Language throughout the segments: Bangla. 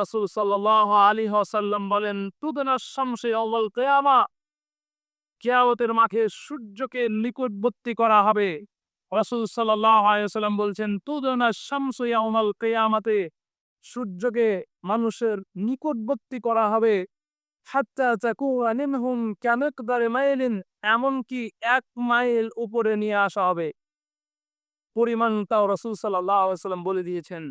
রাসূল সাল্লাল্লাহু আলাইহি ওয়াসাল্লাম বলেন তুদনা শামসে আউয়াল কিয়ামা, কিয়ামতের মাঠে সূর্যকে নিকটবর্তী করা হবে। রাসূল সাল্লাল্লাহু আলাইহি বলছেন তুদনা শামসু ইয়াউমাল কিয়ামাতে সূর্যকে মানুষের নিকটবর্তী করা হবে। হাত্তা তাকুয়া মিনহুম কামিকদারি মাইলিন, এমনকি এক মাইল উপরে নিয়ে আসা হবে। পরিমাণটাও রসুল সাল্লাহ বলে দিয়েছেন।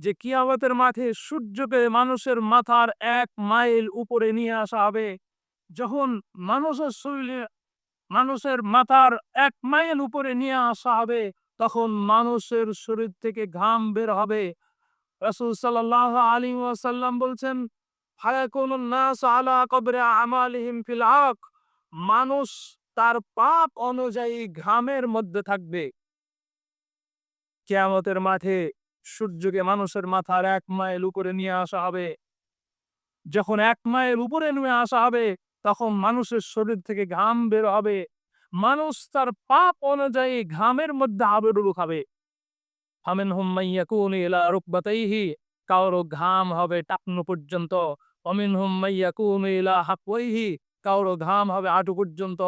যে কিয়ামতের মাঠে সূর্যকে মানুষের মাথার এক মাইল উপরে নিয়ে আসা হবে, যখন মানুষের শরীরে, মানুষের মাথার এক মাইল উপরে নিয়ে আসা হবে, তখন মানুষের শরীর থেকে ঘাম বের হবে। রসুল সাল্লাহ আলী ওয়াসাল্লাম বলছেন মানুষ তার পাপ অনুযায়ী ঘামের মধ্যে থাকবে। কেয়ামতের মাঠে সূর্যকে মানুষের মাথার এক মাইল উপরে নিয়ে আসা হবে। যখন এক মাইল উপরে নিয়ে আসা হবে, তখন মানুষের শরীর থেকে ঘাম বের হবে। মানুষ তার পাপ অনুযায়ী ঘামের মধ্যে আবেরু খাবে হামেন হুম্মাইয়াকুন ইলা রুকবাতাইহি, কারও ঘাম হবে টাকনু পর্যন্ত। অমিন হুম্মাইয়াকুন ইলা হাকওয়াইহি কারও ঘাম হবে আটু পর্যন্ত।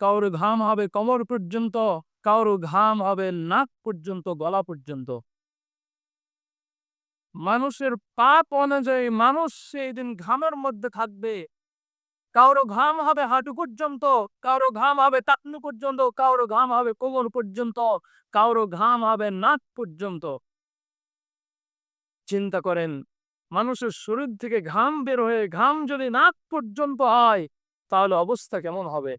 কারও ঘাম হবে কমর পর্যন্ত, কারও ঘাম হবে নাক পর্যন্ত, গলা পর্যন্ত। মানুষের পাপ অনুযায়ী মানুষ সেই দিন ঘামের মধ্যে থাকবে। কারও ঘাম হবে হাঁটু পর্যন্ত, কারও ঘাম হবে টাকনু পর্যন্ত, কারও ঘাম হবে কোমর পর্যন্ত, কারও ঘাম হবে নাক পর্যন্ত। চিন্তা করেন, মানুষের শরীর থেকে ঘাম বের হয়ে ঘাম যদি নাক পর্যন্ত হয়, তাহলে অবস্থা কেমন হবে?